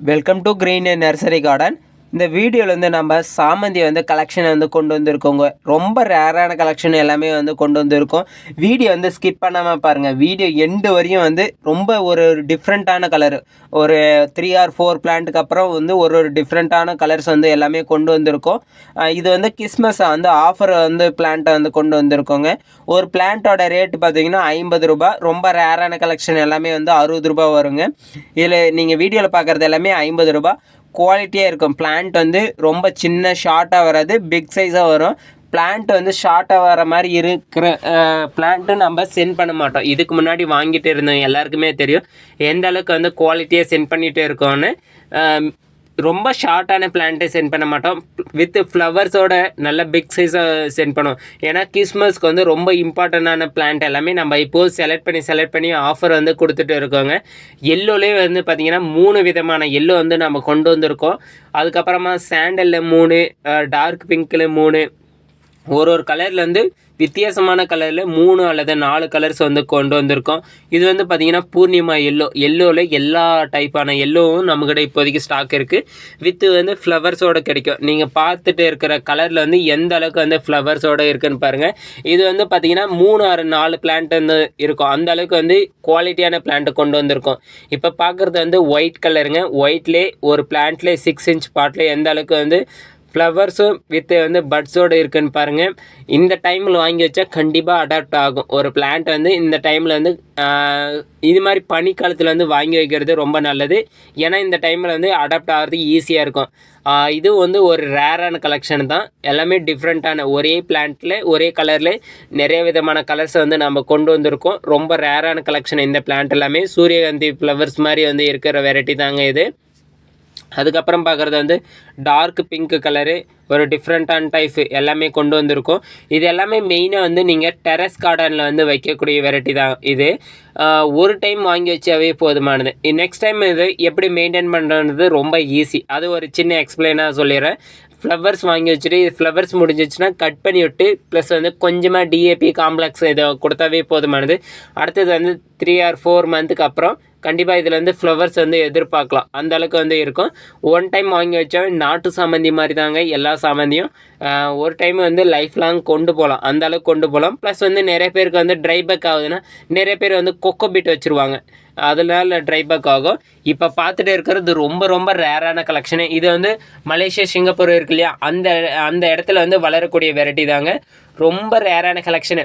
Welcome to green nursery garden இந்த வீடியோவில் வந்து நம்ம சாமந்தி வந்து கலெக்ஷனை வந்து கொண்டு வந்திருக்கோங்க. ரொம்ப ரேரான கலெக்ஷன் எல்லாமே வந்து கொண்டு வந்திருக்கோம். வீடியோ வந்து ஸ்கிப் பண்ணாமல் பாருங்கள் வீடியோ எண்டு வரையும் வந்து ரொம்ப ஒரு டிஃப்ரெண்ட்டான கலர் ஒரு த்ரீ ஆர் ஃபோர் பிளான்ட்டுக்கு அப்புறம் வந்து ஒரு ஒரு டிஃப்ரெண்ட்டான கலர்ஸ் வந்து எல்லாமே கொண்டு வந்திருக்கோம். இது வந்து கிறிஸ்மஸ் வந்து ஆஃபர் வந்து பிளான்ட்டை வந்து கொண்டு வந்திருக்கோங்க. ஒரு பிளான்ட்டோட ரேட்டு பார்த்தீங்கன்னா ஐம்பது ரூபாய் ரொம்ப ரேரான கலெக்ஷன் எல்லாமே வந்து அறுபது ரூபாய் வருங்க. இதில் நீங்கள் வீடியோவில் பார்க்குறது எல்லாமே ஐம்பது ரூபாய் குவாலிட்டியாக இருக்கும். பிளான்ட் வந்து ரொம்ப சின்ன ஷார்ட்டாக வராது. பிக் சைஸாக வரும். பிளான்ட் வந்து ஷார்ட்டாக வர மாதிரி இருக்கிற பிளான்ட்டு நம்ம சென்ட் பண்ண மாட்டோம். இதுக்கு முன்னாடி வாங்கிட்டு இருந்தோம் எல்லாருக்குமே தெரியும். எந்த அளவுக்கு வந்து குவாலிட்டியாக சென்ட் பண்ணிகிட்டே இருக்கோன்னு ரொம்ப ஷார்ட்டான பிளான்ட்டை சென்ட் பண்ண மாட்டோம். வித் ஃப்ளவர்ஸோட நல்ல பிக் சைஸை சென்ட் பண்ணுவோம். ஏன்னா கிறிஸ்மஸ்க்கு வந்து ரொம்ப இம்பார்ட்டண்டான பிளான்ட் எல்லாமே நம்ம இப்போது செலக்ட் பண்ணி செலக்ட் பண்ணி ஆஃபர் வந்து கொடுத்துட்டு இருக்கோங்க. எல்லோலேயே வந்து பார்த்திங்கன்னா மூணு விதமான எல்லோ வந்து நம்ம கொண்டு வந்திருக்கோம். அதுக்கப்புறமா சாண்டலில் மூணு டார்க் பிங்க்கில் மூணு ஒரு ஒரு கலரில் வந்து வித்தியாசமான கலரில் மூணு அல்லது நாலு கலர்ஸ் வந்து கொண்டு வந்திருக்கோம். இது வந்து பார்த்திங்கன்னா பூர்ணிமா எல்லோ எல்லோவில் எல்லா டைப்பான எல்லோவும் நம்மக்கிட்ட இப்போதைக்கு ஸ்டாக் இருக்குது வித்து வந்து ஃப்ளவர்ஸோட கிடைக்கும். நீங்கள் பார்த்துட்டு இருக்கிற கலரில் வந்து எந்த அளவுக்கு வந்து ஃப்ளவர்ஸோட இருக்குன்னு பாருங்கள் இது வந்து பார்த்திங்கன்னா மூணு ஆறு நாலு பிளான்ட் வந்து இருக்கும். அந்த அளவுக்கு வந்து குவாலிட்டியான பிளான்ட் கொண்டு வந்திருக்கோம். இப்போ பார்க்குறது வந்து ஒயிட் கலருங்க ஒயிட்லேயே ஒரு பிளான்ட்லேயே சிக்ஸ் இன்ச் பாட்டில் எந்த அளவுக்கு வந்து ஃப்ளவர்ஸும் வித் வந்து பட்ஸோடு இருக்குன்னு பாருங்கள் இந்த டைமில் வாங்கி வச்சா கண்டிப்பாக அடாப்ட் ஆகும். ஒரு பிளான்ட் வந்து இந்த டைமில் வந்து இது மாதிரி பனிக்காலத்தில் வந்து வாங்கி வைக்கிறது ரொம்ப நல்லது. ஏன்னா இந்த டைமில் வந்து அடாப்ட் ஆகிறதுக்கு ஈஸியாக இருக்கும். இது வந்து ஒரு ரேரான கலெக்ஷன் தான். எல்லாமே டிஃப்ரெண்ட்டான ஒரே பிளான்ட்டில் ஒரே கலரில் நிறைய விதமான கலர்ஸை வந்து நம்ம கொண்டு வந்திருக்கோம். ரொம்ப ரேரான கலெக்ஷன் இந்த பிளான்ட் எல்லாமே. சூரியகாந்தி ஃப்ளவர்ஸ் மாதிரி வந்து இருக்கிற வெரைட்டி தாங்க இது. அதுக்கப்புறம் பார்க்குறது வந்து டார்க் பிங்க் கலரு ஒரு டிஃப்ரெண்ட்டான டைப் எல்லாமே கொண்டு வந்திருக்கும். இது எல்லாமே மெயினாக வந்து நீங்கள் டெரஸ் கார்டனில் வந்து வைக்கக்கூடிய வெரைட்டி தான் இது. ஒரு டைம் வாங்கி வச்சாவே போதுமானது. நெக்ஸ்ட் டைம் இது எப்படி மெயின்டைன் பண்ணுறது ரொம்ப ஈஸி அது ஒரு சின்ன எக்ஸ்பிளைனாக சொல்லிடுறேன். ஃப்ளவர்ஸ் வாங்கி வச்சுட்டு இது ஃப்ளவர்ஸ் முடிஞ்சிச்சுன்னா கட் பண்ணி விட்டு ப்ளஸ் வந்து கொஞ்சமாக டிஏபி காம்ப்ளெக்ஸ் இதை கொடுத்தாவே போதுமானது. அடுத்தது வந்து த்ரீ ஆர் ஃபோர் மந்த்துக்கு அப்புறம் கண்டிப்பாக இதில் வந்து ஃப்ளவர்ஸ் வந்து எதிர்பார்க்கலாம். அந்த அளவுக்கு வந்து இருக்கும். ஒன் டைம் வாங்கி வச்சா நாட்டு சாமந்தி மாதிரி தாங்க எல்லா சாமந்தியும். ஒரு டைம் வந்து லைஃப் லாங் கொண்டு போகலாம் அந்த அளவுக்கு கொண்டு போகலாம் ப்ளஸ் வந்து நிறைய பேருக்கு வந்து ட்ரை பேக் ஆகுதுன்னா நிறைய பேர் வந்து கொக்கோ பீட் வச்சுருவாங்க. அதனால ட்ரை பேக் ஆகும். இப்போ பார்த்துட்டு இருக்கிறது ரொம்ப ரொம்ப ரேரான கலெக்ஷனு இது வந்து மலேசியா சிங்கப்பூர் இருக்கு இல்லையா அந்த அந்த இடத்துல வந்து வளரக்கூடிய வெரைட்டி தாங்க. ரொம்ப ரேரான கலெக்ஷனு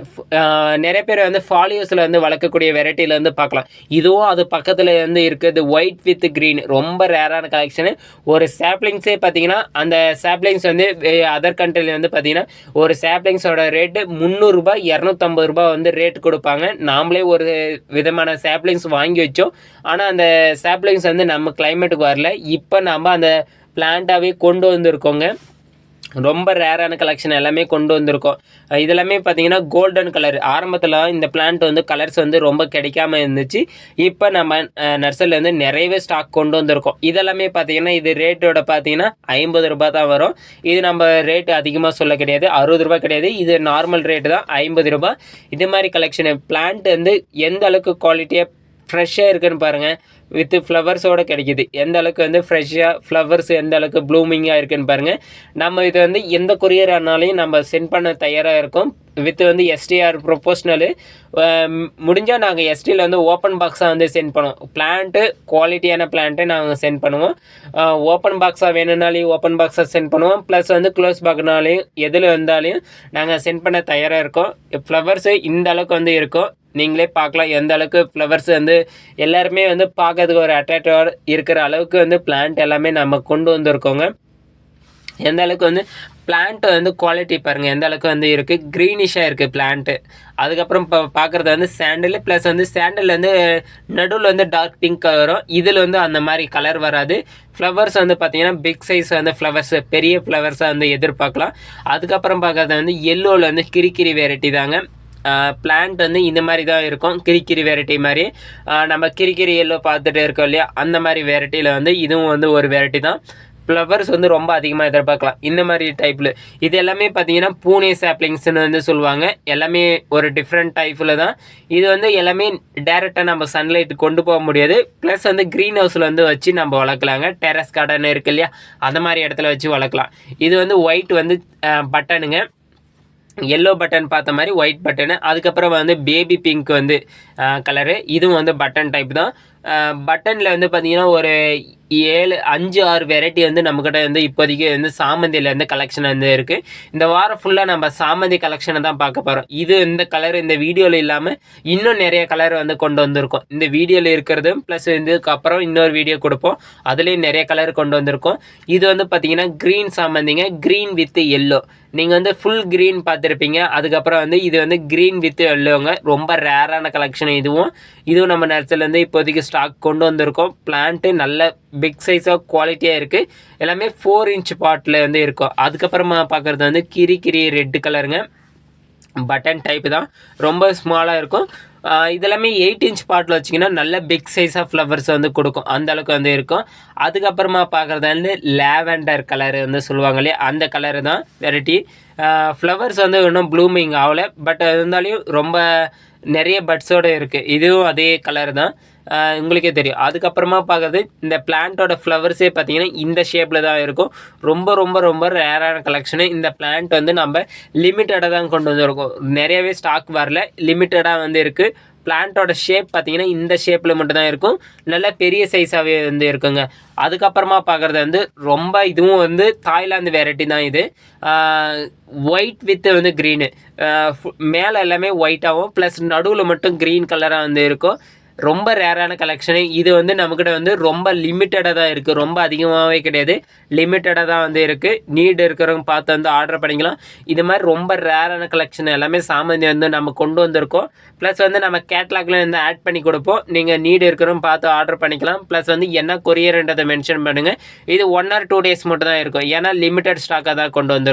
நிறைய பேர் வந்து ஃபாலியோஸில் வந்து வளர்க்கக்கூடிய வெரைட்டியில் வந்து பார்க்கலாம். இதுவும் அது பக்கத்தில் வந்து இருக்குது ஒயிட் வித் க்ரீன் ரொம்ப ரேரான கலெக்ஷனு ஒரு சாப்ளிங்ஸே பார்த்தீங்கன்னா அந்த சாப்ளிங்ஸ் வந்து அதர் கண்ட்ரியில் வந்து பார்த்தீங்கன்னா ஒரு சாப்ளிங்ஸோட ரேட்டு முந்நூறுரூபா இரநூத்தம்பது ரூபா வந்து ரேட் கொடுப்பாங்க. நாமளே ஒரு விதமான சாப்ளிங்ஸ் வாங்கி வச்சோம். ஆனால் அந்த சாப்ளிங்ஸ் வந்து நம்ம கிளைமேட்டுக்கு வரல. இப்போ நம்ம அந்த பிளான்ட்டாகவே கொண்டு வந்திருக்கோங்க. ரொம்ப ரேரான கலெக்ஷன் எல்லாமே கொண்டு வந்திருக்கோம். இதெல்லாமே பார்த்தீங்கன்னா கோல்டன் கலர் ஆரம்பத்தில் இந்த பிளான்ட் வந்து கலர்ஸ் வந்து ரொம்ப கிடைக்காம இருந்துச்சு. இப்போ நம்ம நர்சரியில் வந்து நிறையவே ஸ்டாக் கொண்டு வந்திருக்கோம். இதெல்லாமே பார்த்தீங்கன்னா இது ரேட்டோட பார்த்தீங்கன்னா ஐம்பது ரூபாய் தான் வரும். இது நம்ம ரேட்டு அதிகமாக சொல்ல கிடையாது. அறுபது ரூபாய் கிடையாது. இது நார்மல் ரேட்டு தான் ஐம்பது ரூபாய். இது மாதிரி கலெக்ஷனு பிளான்ட் வந்து எந்த அளவுக்கு குவாலிட்டியாக ஃப்ரெஷ்ஷாக இருக்குன்னு பாருங்கள் வித்து ஃப்ளவர்ஸோடு கிடைக்கிது. எந்த அளவுக்கு வந்து ஃப்ரெஷ்ஷாக ஃப்ளவர்ஸ் எந்த அளவுக்கு ப்ளூமிங்காக இருக்குன்னு பாருங்கள் நம்ம இது வந்து எந்த கொரியர் ஆனாலையும் நம்ம சென்ட் பண்ண தயாராக இருக்கோம். வித் வந்து எஸ்டிஆர் ப்ரொபோஷ்னலு முடிஞ்சால் நாங்கள் எஸ்டியில் வந்து ஓப்பன் பாக்ஸாக வந்து சென்ட் பண்ணுவோம். பிளான்ட்டு குவாலிட்டியான பிளான்ட்டு நாங்கள் சென்ட் பண்ணுவோம். ஓப்பன் பாக்ஸாக வேணும்னாலையும் ஓப்பன் பாக்ஸாக சென்ட் பண்ணுவோம். ப்ளஸ் வந்து க்ளோஸ் பாக்னாலையும் எதில் வந்தாலையும் நாங்கள் சென்ட் பண்ண தயாராக இருக்கோம். ஃப்ளவர்ஸு இந்த அளவுக்கு வந்து இருக்கும். நீங்களே பார்க்கலாம். எந்த அளவுக்கு ஃப்ளவர்ஸ் வந்து எல்லாருமே வந்து பார்க்கறதுக்கு ஒரு அட்ராக்டிவாக இருக்கிற அளவுக்கு வந்து பிளான்ட் எல்லாமே நம்ம கொண்டு வந்திருக்கோங்க. எந்த அளவுக்கு வந்து பிளான்ட் வந்து குவாலிட்டி பாருங்கள் எந்த அளவுக்கு வந்து இருக்குது க்ரீனிஷாக இருக்குது பிளான்ட்டு அதுக்கப்புறம் இப்போ பார்க்குறது வந்து சாண்டில் ப்ளஸ் வந்து சாண்டில் வந்து நடுவில் வந்து டார்க் பிங்க் வரும். இதில் வந்து அந்த மாதிரி கலர் வராது. ஃப்ளவர்ஸ் வந்து பார்த்தீங்கன்னா பிக் சைஸ் வந்து ஃப்ளவர்ஸ் பெரிய ஃப்ளவர்ஸாக வந்து எதிர்பார்க்கலாம். அதுக்கப்புறம் பார்க்குறது வந்து எல்லோவில் வந்து கிரிக்கிரி வெரைட்டி தாங்க. பிளான்ட் வந்து இந்த மாதிரி தான் இருக்கும். கிரிக்கிரி வெரைட்டி மாதிரி. நம்ம கிரிக்கிரி எல்லோ பார்த்துட்டு இருக்கோம் இல்லையா? அந்த மாதிரி வெரைட்டியில் வந்து இதுவும் வந்து ஒரு வெரைட்டி தான். ஃப்ளவர்ஸ் வந்து ரொம்ப அதிகமாக எதிர்பார்க்கலாம். இந்த மாதிரி டைப்பில் இது எல்லாமே பார்த்தீங்கன்னா பூனே சாப்ளிங்ஸ்னு வந்து சொல்லுவாங்க. எல்லாமே ஒரு டிஃப்ரெண்ட் டைப்பில் தான். இது வந்து எல்லாமே டேரெக்டாக நம்ம சன்லைட் கொண்டு போக முடியாது. ப்ளஸ் வந்து க்ரீன் ஹவுஸில் வந்து வச்சு நம்ம வளர்க்கலாங்க. டெரஸ் கார்டன் இருக்கு இல்லையா? அந்த மாதிரி இடத்துல வச்சு வளர்க்கலாம். இது வந்து ஒயிட் வந்து பட்டனுங்க எல்லோ பட்டன் பார்த்த மாதிரி ஒயிட் பட்டனு அதுக்கப்புறம் வந்து பேபி பிங்க் வந்து கலரு இதுவும் வந்து பட்டன் டைப் தான். பட்டனில் வந்து பார்த்திங்கன்னா ஒரு ஏழு அஞ்சு ஆறு வெரைட்டி வந்து நம்மக்கிட்ட வந்து இப்போதைக்கு வந்து சாமந்தியிலேருந்து கலெக்ஷன் வந்து இருக்குது இந்த வாரம் ஃபுல்லாக நம்ம சாமந்தி கலெக்ஷனை தான் பார்க்க போகிறோம் இது இந்த கலர் இந்த வீடியோவில் இல்லாமல் இன்னும் நிறைய கலர் வந்து கொண்டு வந்திருக்கோம். இந்த வீடியோவில் இருக்கிறது ப்ளஸ் இதுக்கப்புறம் இன்னொரு வீடியோ கொடுப்போம். அதுலேயும் நிறைய கலர் கொண்டு வந்திருக்கோம். இது வந்து பார்த்திங்கன்னா க்ரீன் சாமந்திங்க க்ரீன் வித் எல்லோ நீங்கள் வந்து ஃபுல் க்ரீன் பார்த்துருப்பீங்க. அதுக்கப்புறம் வந்து இது வந்து க்ரீன் வித் எல்லோங்க ரொம்ப ரேரான கலெக்ஷன் இதுவும். இதுவும் நம்ம நர்சரிலேருந்து இப்போதைக்கு ஸ்டாக் கொண்டு வந்திருக்கோம். பிளான்ட்டு நல்ல பிக் சைஸாக குவாலிட்டியாக இருக்குது எல்லாமே ஃபோர் இன்ச் பாட்டில் வந்து இருக்கும். அதுக்கப்புறமா பார்க்குறது வந்து கிரி கிரி ரெட்டு கலருங்க பட்டன் டைப்பு தான். ரொம்ப ஸ்மாலாக இருக்கும். இதெல்லாமே எயிட் இன்ச் பாட்டில் வச்சிங்கன்னா நல்ல பிக் சைஸாக ஃப்ளவர்ஸ் வந்து கொடுக்கும். அந்தளவுக்கு வந்து இருக்கும். அதுக்கப்புறமா பார்க்குறது வந்து லேவெண்டர் கலர் வந்து சொல்லுவாங்க இல்லையா? அந்த கலரு தான் வெரைட்டி ஃப்ளவர்ஸ் வந்து இன்னும் ப்ளூமிங் ஆகலை. பட் இருந்தாலையும் ரொம்ப நிறைய பட்ஸோடு இருக்குது இதுவும் அதே கலர் தான். உங்களுக்கே தெரியும். அதுக்கப்புறமா பார்க்குறது இந்த பிளான்ட்டோட ஃப்ளவர்ஸே பார்த்தீங்கன்னா இந்த ஷேப்பில் தான் இருக்கும். ரொம்ப ரொம்ப ரொம்ப ரேரான கலெக்ஷனு இந்த பிளான்ட் வந்து நம்ம லிமிட்டடாக தான் கொண்டு வந்துருக்கோம். நிறையவே ஸ்டாக் வரல. லிமிட்டடாக வந்து இருக்குது பிளான்ட்டோட ஷேப் பார்த்தீங்கன்னா இந்த ஷேப்பில் மட்டும்தான் இருக்கும். நல்ல பெரிய சைஸாகவே வந்து இருக்குங்க. அதுக்கப்புறமா பார்க்குறது வந்து ரொம்ப இதுவும் வந்து தாய்லாந்து வெரைட்டி தான் இது. ஒயிட் வித் வந்து க்ரீனு மேலே எல்லாமே ஒயிட்டாகவும் ப்ளஸ் நடுவில் மட்டும் க்ரீன் கலராக வந்து இருக்கும். ரொம்ப ரேரான கலெக்ஷனு இது வந்து நம்மக்கிட்ட வந்து ரொம்ப லிமிட்டடாக தான் இருக்குது ரொம்ப அதிகமாகவே கிடையாது. லிமிட்டடாக தான் வந்து இருக்குது நீடு இருக்கிறவங்க பார்த்து வந்து ஆர்டர் பண்ணிக்கலாம். இது மாதிரி ரொம்ப ரேரான கலெக்ஷன் எல்லாமே சாமந்தி வந்து நம்ம கொண்டு வந்திருக்கோம். ப்ளஸ் வந்து நம்ம கேட்லாக்ல வந்து ஆட் பண்ணி கொடுப்போம். நீங்கள் நீடு இருக்கிறவங்க பார்த்து ஆர்டர் பண்ணிக்கலாம். ப்ளஸ் வந்து என்ன கொரியர்ன்றதை மென்ஷன் பண்ணுங்கள் இது ஒன் ஆர் டூ டேஸ் மட்டும் தான் இருக்கும். ஏன்னா லிமிட்டட் ஸ்டாக்காக தான் கொண்டு வந்திருக்கோம்.